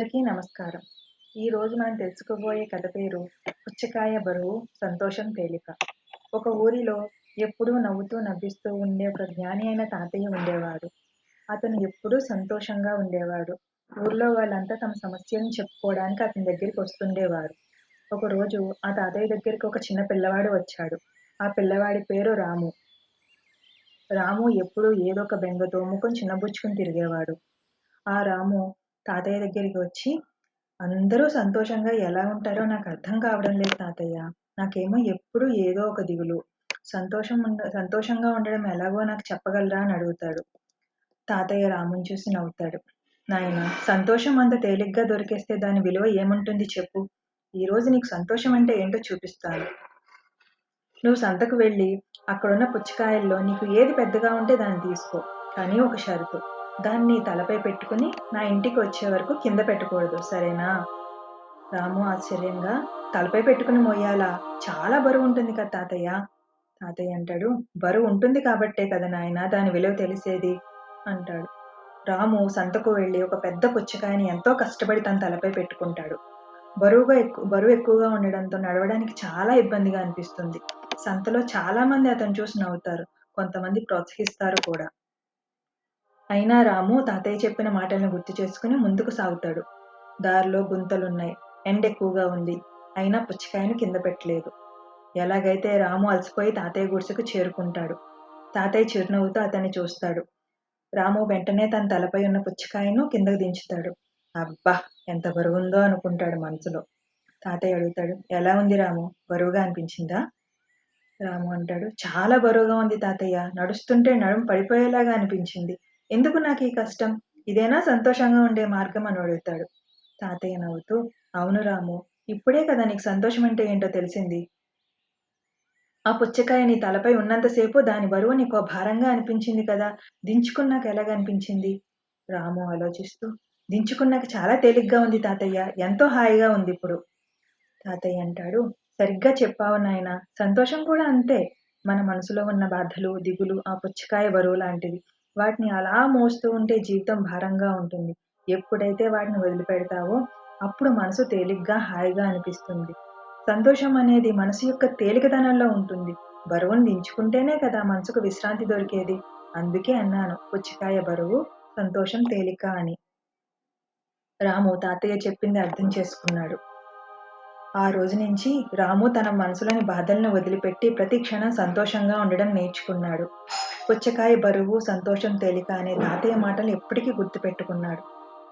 అందరికీ నమస్కారం. ఈరోజు మనం తెలుసుకోబోయే కథ పేరు పుచ్చకాయ బరువు సంతోషం తేలిక. ఒక ఊరిలో ఎప్పుడూ నవ్వుతూ నవ్విస్తూ ఉండే ఒక జ్ఞాని అయిన తాతయ్య ఉండేవాడు. అతను ఎప్పుడూ సంతోషంగా ఉండేవాడు. ఊర్లో వాళ్ళంతా తమ సమస్యలను చెప్పుకోవడానికి అతని దగ్గరికి వస్తుండేవారు. ఒకరోజు ఆ తాతయ్య దగ్గరికి ఒక చిన్న పిల్లవాడు వచ్చాడు. ఆ పిల్లవాడి పేరు రాము. రాము ఎప్పుడూ ఏదో ఒక బెంగతో ముఖం చిన్నబుచ్చుకుని తిరిగేవాడు. ఆ రాము తాతయ్య దగ్గరికి వచ్చి అందరూ సంతోషంగా ఎలా ఉంటారో నాకు అర్థం కావడం లేదు తాతయ్య. నాకేమో ఎప్పుడు ఏదో ఒక దిగులు. సంతోషం ఉండ సంతోషంగా ఉండడం ఎలాగో నాకు చెప్పగలరా? అని అడుగుతాడు. తాతయ్య రాముని చూసి నవ్వుతాడు. నాయన సంతోషం అంత తేలిగ్గా దొరికేస్తే దాని విలువ ఏముంటుంది చెప్పు. ఈరోజు నీకు సంతోషం అంటే ఏంటో చూపిస్తాను. నువ్వు సంతకు వెళ్ళి అక్కడున్న పుచ్చకాయల్లో నీకు ఏది పెద్దగా ఉంటే దాన్ని తీసుకో. కానీ ఒక షరతు. దాన్ని తలపై పెట్టుకుని నా ఇంటికి వచ్చే వరకు కింద పెట్టకూడదు సరేనా? రాము ఆశ్చర్యంగా తలపై పెట్టుకుని మోయాలా? చాలా బరువు ఉంటుంది కదా తాతయ్య? తాతయ్య అంటాడు బరువు ఉంటుంది కాబట్టే కదా నాయన దాని విలువ తెలిసేది? అంటాడు. రాము సంతకు వెళ్ళి ఒక పెద్ద పుచ్చకాయని ఎంతో కష్టపడి తన తలపై పెట్టుకుంటాడు. బరువుగా ఎక్కువ బరువు ఎక్కువగా ఉండడంతో నడవడానికి చాలా ఇబ్బందిగా అనిపిస్తుంది. సంతలో చాలా మంది అతను చూసి నవ్వుతారు. కొంతమంది ప్రోత్సహిస్తారు కూడా. అయినా రాము తాతయ్య చెప్పిన మాటలను గుర్తు చేసుకుని ముందుకు సాగుతాడు. దారిలో గుంతలున్నాయి. ఎండ ఎక్కువగా ఉంది. అయినా పుచ్చకాయను కింద పెట్టలేదు. ఎలాగైతే రాము అలసిపోయి తాతయ్య గుడిసెకు చేరుకుంటాడు. తాతయ్య చిరునవ్వుతో అతన్ని చూస్తాడు. రాము వెంటనే తన తలపై ఉన్న పుచ్చకాయను కిందకు దించుతాడు. అబ్బా! ఎంత బరువుందో అనుకుంటాడు మనసులో. తాతయ్య అడుగుతాడు ఎలా ఉంది రాము? బరువుగా అనిపించిందా? రాము అంటాడు చాలా బరువుగా ఉంది తాతయ్య. నడుస్తుంటే నడుము పడిపోయేలాగా అనిపించింది. ఎందుకు నాకు ఈ కష్టం? ఇదేనా సంతోషంగా ఉండే మార్గం అని అడుగుతాడు. తాతయ్య నవ్వుతూ అవును రాము ఇప్పుడే కదా నీకు సంతోషం అంటే ఏంటో తెలిసింది? ఆ పుచ్చకాయ నీ తలపై ఉన్నంతసేపు దాని బరువు నీకు భారంగా అనిపించింది కదా దించుకున్నాక ఎలాగ అనిపించింది? రాము ఆలోచిస్తూ దించుకున్నాక చాలా తేలిగ్గా ఉంది తాతయ్య ఎంతో హాయిగా ఉంది ఇప్పుడు. తాతయ్య అంటాడు సరిగ్గా చెప్పావు నాయన సంతోషం కూడా అంతే. మన మనసులో ఉన్న బాధలు దిగులు ఆ పుచ్చకాయ బరువు లాంటివి. వాటిని అలా మోస్తూ ఉంటే జీవితం భారంగా ఉంటుంది. ఎప్పుడైతే వాటిని వదిలిపెడతావో అప్పుడు మనసు తేలిగ్గా హాయిగా అనిపిస్తుంది. సంతోషం అనేది మనసు యొక్క తేలికదనంలో ఉంటుంది. బరువును దించుకుంటేనే కదా మనసుకు విశ్రాంతి దొరికేది. అందుకే అన్నాను పుచ్చికాయ బరువు సంతోషం తేలిక అని. రాము తాతయ్య చెప్పింది అర్థం చేసుకున్నాడు. ఆ రోజు నుంచి రాము తన మనసులోని బాధలను వదిలిపెట్టి ప్రతి క్షణం సంతోషంగా ఉండడం నేర్చుకున్నాడు. పుచ్చకాయ బరువు సంతోషం తేలిక అనే తాతయ్య మాటలు ఎప్పటికీ గుర్తుపెట్టుకున్నాడు.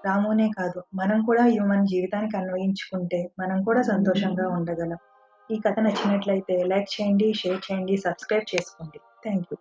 రామునే కాదు మనం కూడా ఇవి మన జీవితానికి అన్వయించుకుంటే మనం కూడా సంతోషంగా ఉండగలం. ఈ కథ నచ్చినట్లయితే లైక్ చేయండి షేర్ చేయండి సబ్స్క్రైబ్ చేసుకోండి. Thank you